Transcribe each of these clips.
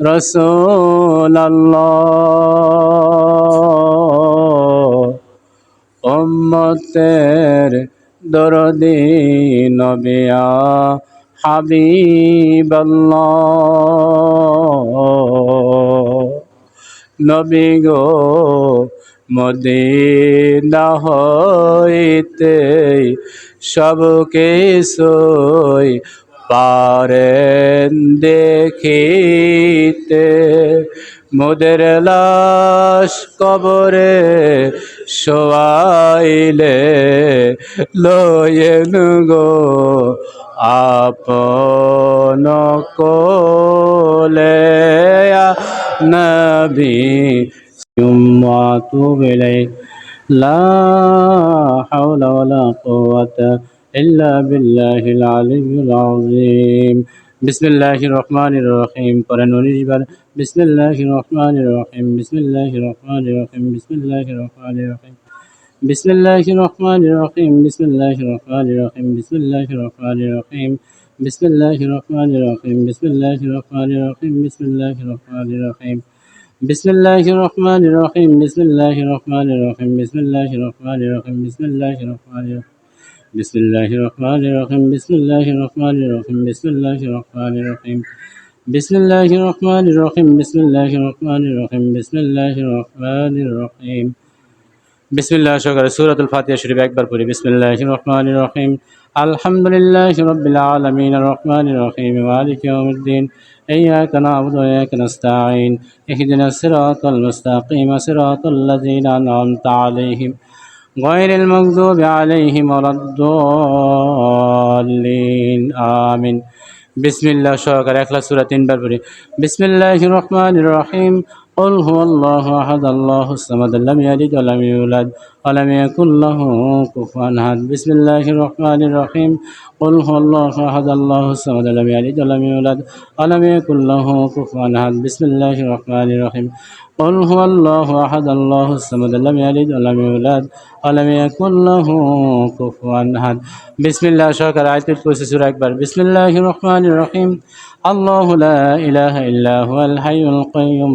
رسول الله উম্মতের দরদি নবিয়া হাবিবাল্লাহ নবী গো মদিনা হইতে সব কিছুই পারেন দেখিতে। মোদের লাশ কবরে শোয়াইলে লয়েন গো আপন কোলে। নবী তুমা তু বেলাই লা হাওলা ওয়ালা কুওয়াতা الا بالله العلي العظيم بسم الله الرحمن الرحيم قرآن ونجبر بسم الله الرحمن الرحيم بسم الله الرحمن الرحيم بسم الله الرحمن الرحيم بسم الله الرحمن الرحيم بسم الله الرحمن الرحيم بسم الله الرحمن الرحيم بسم الله الرحمن الرحيم بسم الله الرحمن الرحيم بسم الله الرحمن الرحيم بسم الله الرحمن الرحيم بسم الله الرحمن الرحيم بسم الله الرحمن الرحيم بسم الله الرحمن الرحيم বিসমিল্লাহ রহমান রহিম বিসমিল্লাহ রহমান রহিম বিসমিল্লাহ রহমান রহিম বিসমিল্লাহ রহমান রহিম বিসমিল্লাহ রহমান রহিম বিসমিল্লাহ রহমান রহিম বিসমিল্লাহ সকালে সুরাতুল ফাতিয়া শরীফ একবার পড়ি বিসমিল্লাহ রহমান রহিম আলহামদুলিল্লাহ রবিল আলমিন রহমান রহিম মালিক ইয়াউমিদ্দিন إياك نعبد وإياك نستعين اهدنا الصراط المستقيم صراط الذين أنعمت عليهم غير المغضوب عليهم ولا الضالين آمين বিসমিল্লাহ সহকারে একলা সুরা তিনবার পড়ি। বিসমিল্লাহ রহমান রহিম। قل هو الله أحد الله الصمد لم يلد ولم يولد ولم يكن له كفوا أحد. بسم الله الرحمن الرحيم. قل هو الله أحد الله الصمد لم يلد ولم يولد ولم يكن له كفوا أحد. بسم الله الرحمن الرحيم. قل هو الله أحد الله الصمد لم يلد ولم يولد ولم يكن له كفوا أحد. بسم الله شكر آية الكرسي سورة أكبر. بسم الله الرحمن الرحيم. الله لا إله إلا هو الحي القيوم.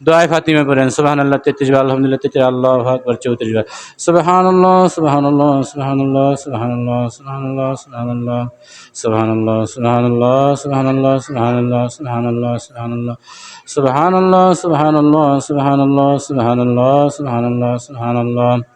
দোয়াই ফাতিমে পড়েন সুবাহান আল্লাহ তেত্রিশ বার আলহামদুলিল্লাহ তেত্রিশ আল্লাহ আকবর চৌত্রিশ বার সুবাহান আল্লাহ সুবাহান আল্লাহ সুবাহান আল্লাহ সুবাহান আল্লাহ সুবাহান আল্লাহ সুবাহান আল্লাহ সুবাহান আল্লাহ সুবাহান আল্লাহ সুবাহান আল্লাহ সুবাহান আল্লাহ সুবাহান আল্লাহ সুবাহান আল্লাহ সুবাহান আল্লাহ সুবাহান আল্লাহ সুবাহান আল্লাহ সুবাহান আল্লাহ সুবাহান আল্লাহ সুবাহান আল্লাহ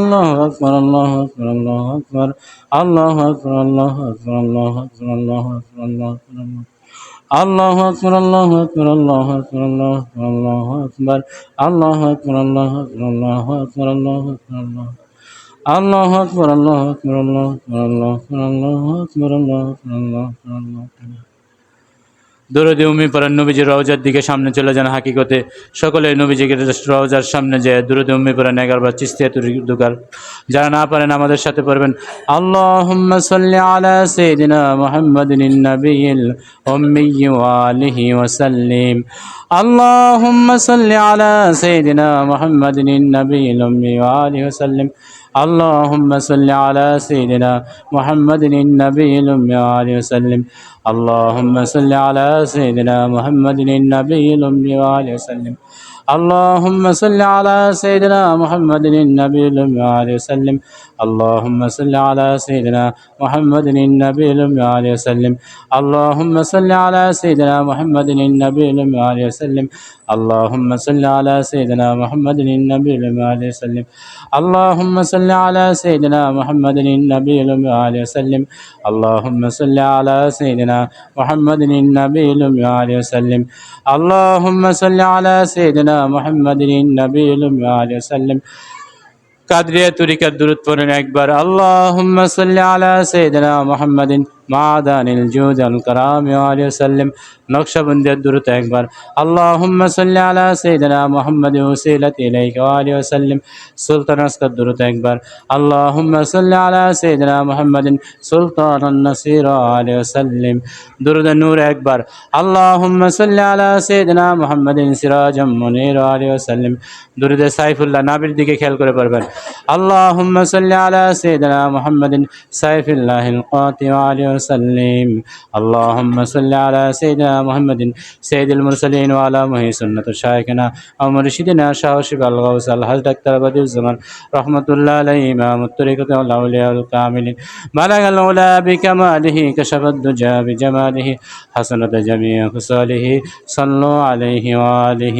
আল্লাহ আকবর আল্লাহ আকবর আল্লাহ আকবর আল্লাহ আকবর আল্লাহ আকবর আল্লাহ আকবর আল্লাহ আকবর আল্লাহ আকবর আল্লাহ আকবর আল্লাহ আকবর আল্লাহ আকবর আল্লাহ আকবর আল্লাহ আকবর আল্লাহ আকবর আল্লাহ আকবর আল্লাহ আকবর আল্লাহ আকবর আল্লাহ আল্লাহ আকবর আল্লাহ আকবর আল্লাহ আকবর আল্লাহ আকবর আল্লাহ আকবর আল্লাহ আকবর আল্লাহ আকবর আল্লাহ দৌড়দে উমি পড়ান নবীজির রওজার দিকে সামনে চলে যান হাকিকতে। সকলে নবীজিকে রওজার সামনে যায়, দূরদে উমি পড়ান এগারবার চিস্তিয়া তুরি দুকার যারা না পারেন আমাদের সাথে পড়বেন। আল্লাহ সাল্লি ওয়াসাল্লিম আল্লাহুম্মা সাল্লি আলা নবীল উম্মি اللهم صل على سيدنا محمد النبي الأمي وآله وسلم. اللهم صل على سيدنا محمد النبي الأمي وآله وسلم. اللهم صل على سيدنا محمد النبي الأمي وآله وسلم. اللهم صل على سيدنا محمد النبي الأمي وآله وسلم. اللهم صل على سيدنا محمد النبي الأمي وآله وسلم. اللهم صل على سيدنا محمد النبي الأمي وسلم اللهم صل على سيدنا محمد النبي الأمي وسلم اللهم صل على سيدنا محمد النبي الأمي وسلم اللهم صل على سيدنا محمد النبي الأمي وسلم কাদরিয়া তরিকার দূরত পড়েন একবার আল্লাহুম্মা সাল্লি আলা সাইয়্যিদিনা মুহাম্মাদিন মাদানিল জুদ আল কারাম আলাইহি ওয়াসাল্লাম নকশবন্দিয়ার দূরত একবার আল্লাহুম্মা সাল্লি আলা সাইয়্যিদিনা মুহাম্মাদ ওয়াসিলাতি ইলাইকা ওয়া আলিহি ওয়াসাল্লাম সুলতান আসকার দূরত একবার আল্লাহুম্মা সাল্লি আলা সাইয়্যিদিনা মুহাম্মাদিন সুলতানান নাসির আলাইহি ওয়াসাল্লাম দুরুদ নূর একবার আল্লাহুম্মা সাল্লি আলা সাইয়্যিদিনা মুহাম্মাদিন সিরাজাম মুনির আলাইহি ওয়াসাল্লাম দুরুদ সাইফুল্লাহ নাবির দিকে খেয়াল করে পারবেন আল্লাহুম্মা সাল্লি আলা সাইয়্যিদিনা মুহাম্মাদিন সাইফিল্লাহিল কাতি আলাইহি وسلم اللهم صل على سيدنا محمد سيد المرسلين وعلى مهي سنة شيخنا أو مرشدنا شاه شيخ الغوث الحج دكتور بديع الزمن رحمة الله عليه إمام الطريقة والأولياء الكاملين بلغ الأولى بكماله كشف الدجى بجماله حسنة جميع خصاله صلوا عليه وآله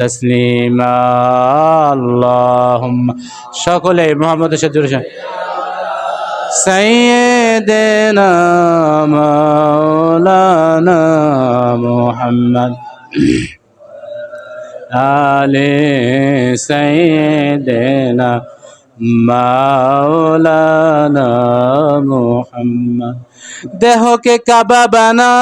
تسليما اللهم সকলে মোহাম্মদের সাথে জোরে سيدنا مولانا محمد آل سيدنا মাওলানা মুহাম্মদ দেহকে কাবা বানাও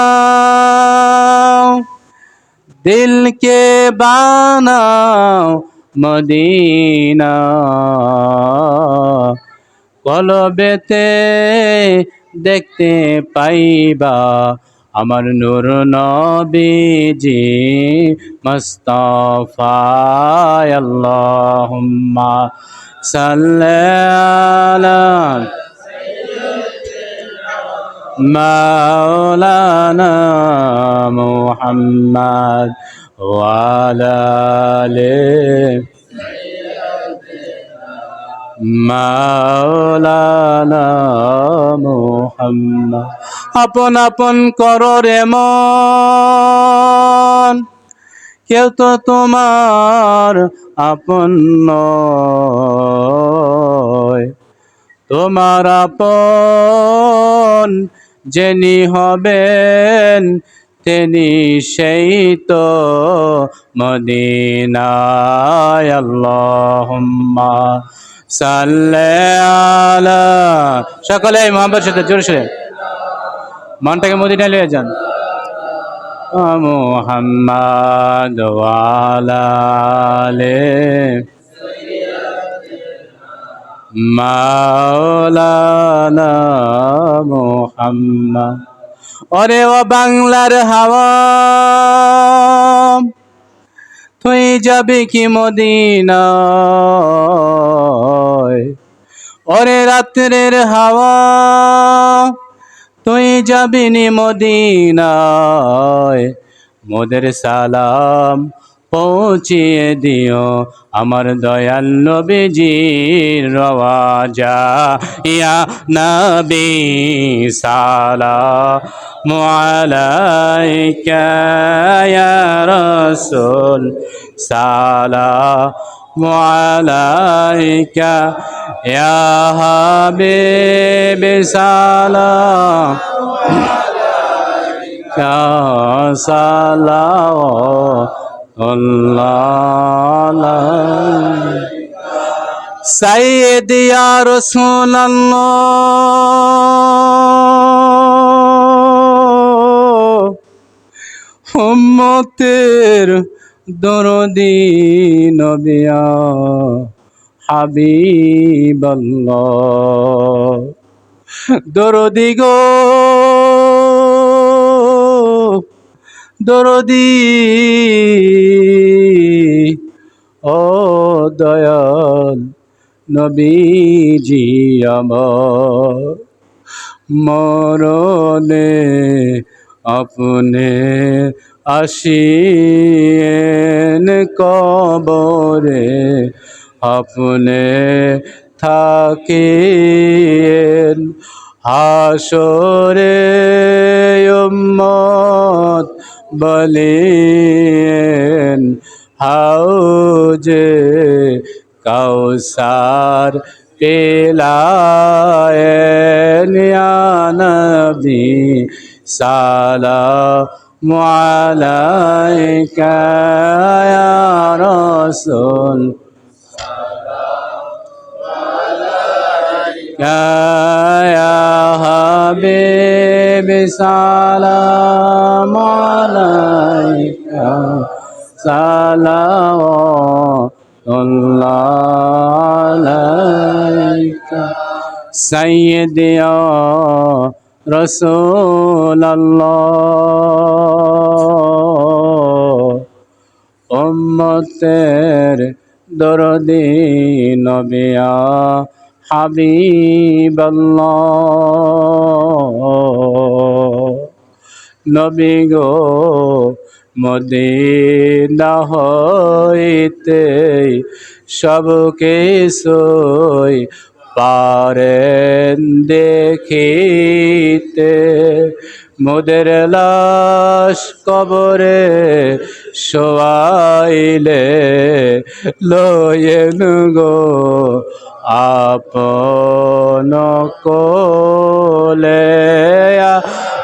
দিলকে বানাও মদিনা। কলবেতে দেখতে পাইবা আমার নূর নবীজি মুস্তাফা আল্লাহুম্মা সাল্লি মাওলানা মুহাম্মদ ওয়ালা আলিহি মাওলানা মুহাম্মদ। আপন আপন করো রে মন। কেউ তো তোমার আপন নয়। তোমার আপন যিনি হবেন, তিনি সেই তো মদিনায়। আল্লাহুম্মা সাল্লি আলা সকলে মোহাম্মদ সাথে জোরে সোরে। মনটাকে মদিনায় লিয়ে যান। মোহাম্মদ ওয়ালালে মাওলানা ওরে ও বাংলার হাওয়া, তুই যাবি কি মদিনায়? ওরে রাত্রের হাওয়া, তুই যাবি নি মদিনায়? মোদের সালাম পৌঁছিয়ে দিও আমার দয়াল নবীজির রওয়াজা। ইয়া নবী সালা মুআলাইকা ইয়া রাসূল সালা মুআলাইকা ইয়া হাবিব সালাম। সাইদ ইয়া রাসূলুল্লাহ উম্মতের দরদি নবিয়া হাবিবাল্লাহ দরদি। ও দয়াল নবীজি আমার মরণে আপনে আসিয়েন কবরে আপনে থাকিয়েন হাসরে উম্মত। বলিয়েন হাউজে কাউসার পেলায়েন ইয়া নবী সালাম আলাইকা ইয়া রাসূল يا حبيب সালাম আলাইকা সালাওয়াতুল্লাহ সাইয়্যিদিয়া রসুল্লাহ উম্মতের দরদি নবিয়া হাবিবাল্লাহ। নবী গো, মদিনা হইতে সব কিছুই পারেন দেখিতে। মোদের লাশ কবরে শোয়াইলে লয়েন গো, আপন কোলে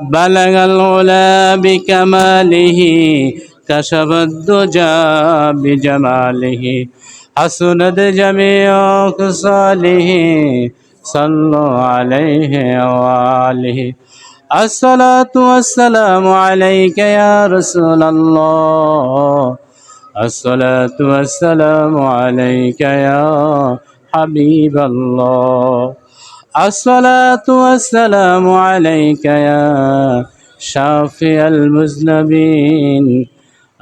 بلغ العلا بكماله كشف الدجى بجماله حسنت جميع خصاله صلوا عليه وآله الصلاة والسلام عليك يا رسول الله الصلاة والسلام عليك يا حبيب الله الصلاة والسلام عليك يا شافي المذنبين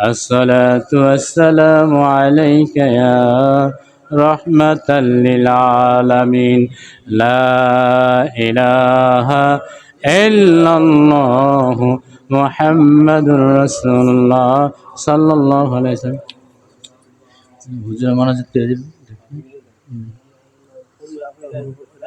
الصلاة والسلام عليك يا رحمة للعالمين لا إله إلا الله محمد رسول الله صلى الله عليه وسلم হুজুর মনোযোগ দিয়ে দিন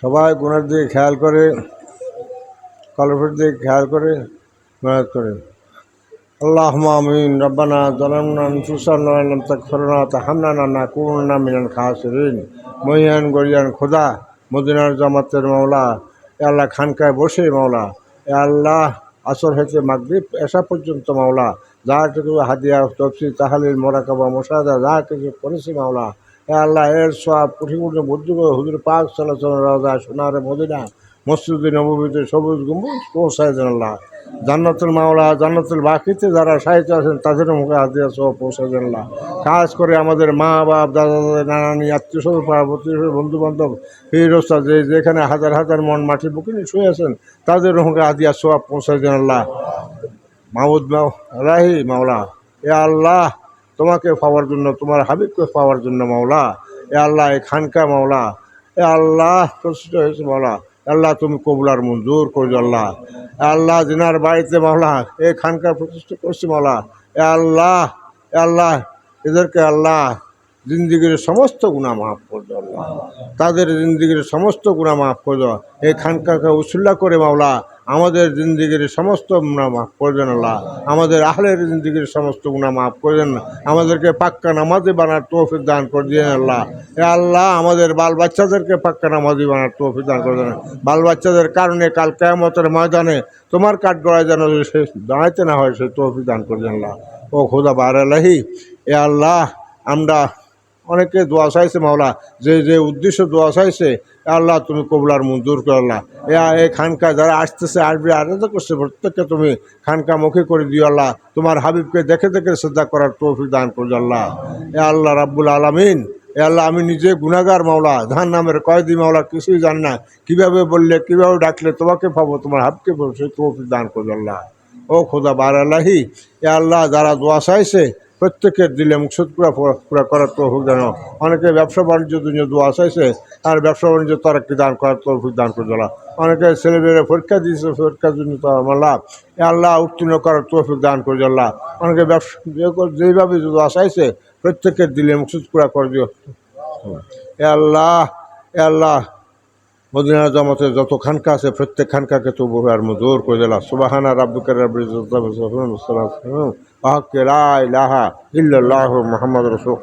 সবাই গুণের দিকে খেয়াল করে কলফের দিকে খেয়াল করে, মেহনত করে। আল্লাহ আমিন, রব্বানা জলামনা সুসান্না লম তাকফিরনা তাহান্নানা নাকুনা মিনাল খাসিরিন। মহিয়ান, গরিয়ান, খোদা, মদিনার জামাতের মাওলা, এ আল্লাহ খানকায় বসে মাওলা, এ আল্লাহ আসর হইতে মাগরিব এসা পর্যন্ত মাওলা যা কিছু হাদিয়া তফসি তাহালিল, মোরাকাবা মোশাদা যা কিছু করেছি মাওলা আল্লাহ এর সব কোটি কোটি হুজুর পাক সাল্লাহ রাজা, সোনার মদিনা, মসজিদে নবীতে সবুজ গম্বুজ পৌঁছায় দেন আল্লাহ। জান্নাতুল মাওলা, জান্নাতুল বাকিতে যারা সাহিত্য আছেন তাদের মুখে হাদিয়া সহ পৌঁছায় দেন আল্লাহ। কাজ করে আমাদের মা, বাপ, দাদা দাদা, নানানি, আত্মীয় স্বজন বন্ধু বান্ধব এই রস্তা যে যেখানে হাজার হাজার মন মাটির বুকে শুয়ে আছেন, তাদের মুখে হাদিয়া সব পৌঁছায় দেন আল্লাহ। মাহমুদ রাহি মাওলা, এ আল্লাহ তোমাকে পাওয়ার জন্য, তোমার হাবিবকে পাওয়ার জন্য মাওলা। এ আল্লাহ, এ খানকা মাওলা। এ আল্লাহ, প্রতিষ্ঠিত হয়েছে মাওলা। আল্লাহ, তুমি কবুলার মঞ্জুর করছ আল্লাহ। এ আল্লাহ, জিনার বাড়িতে মাওলা, এ খানকা প্রতিষ্ঠা করছি মাওলা। এ আল্লাহ এ আল্লাহ, এদেরকে আল্লাহ জিন্দিগির সমস্ত গুণা মাফ করে দেওয়া আল্লাহ। তাদের জিন্দিগির সমস্ত গুণা মাফ করে দেওয়া এই খানকাকে উসুল্লা করে মাওলা। আমাদের জিন্দিগির সমস্ত গুণা মাফ করে দেন আল্লাহ। আমাদের আহলের জিন্দিগির সমস্ত গুণা মাফ করে দেন। আমাদেরকে পাক্কা নামাজি বানার তৌফিক দান করে দিয়েন আল্লাহ। এ আল্লাহ, আমাদের বাল বাচ্চাদেরকে পাক্কা নামাজি বানার তৌফিক দান করে দেন। বাল বাচ্চাদের কারণে কাল কেয়ামতের ময়দানে তোমার কাঠ গড়ায় যেন সে দাঁড়াইতে না হয়, সে তৌফিক দান করে দেন আল্লাহ। ও খোদা বার আল্লাহি এ আল্লাহ, আমরা অনেকে দোয়া চাইছে, মাওলা, যে যে উদ্দেশ্য দোয়া চাইছে, আল্লাহ তুমি কবলার মঞ্জুর করে আল্লাহ। এ এই খানকা যারা আসতেছে, আসবে আলাদা করছে, প্রত্যেককে তুমি খানকা মুখে করে দিও আল্লাহ। তোমার হাবিবকে দেখে দেখে শ্রদ্ধা করার তৌফিক দান করছ আল্লাহ। এ আল্লাহ রাব্বুল আলমিন, এ আল্লাহ আমি নিজে গুনাগার মাওলা, ধান নামের কয়দি, মাওলা, কিছুই জান না। কীভাবে বললে, কীভাবে ডাকলে, তোমাকে পাবো, তোমার হাবকে পাবো, সেই তৌফিক দান করছ আল্লাহ। ও খোদা বার আল্লাহি এ আল্লাহ, যারা দোয়া চাইছে প্রত্যেকের দিলে মুখসুদ পুরা পুরা করার তৌফিক দান। অনেকে ব্যবসা বাণিজ্য দুনিয়া দোয়া চাইছে, আর ব্যবসা বাণিজ্য তারাক্কি দান করার তৌফিক দান করে দিলা অনেকে ছেলেমেয়েরা পরীক্ষা দিয়েছে, পরীক্ষার জন্য তো আমার লাভ। আল্লাহ উত্তীর্ণ করার তৌফিক দান করে আল্লাহ অনেকে ব্যবসা, যে কর- যেভাবে দোয়া চাইছে, প্রত্যেকের দিলে মুখসুদ পুরা করে দিও। এ আল্লাহ এ আল্লাহ মদিনা জামাতে যত খানকা আছে, প্রত্যেক খানকাকে তো বহু আর মজুর করে দিলা সুবাহানা রাব্বুকের রাব্বি আহকে লা ইলাহা ইল্লাল্লাহু মুহাম্মাদুর রাসূল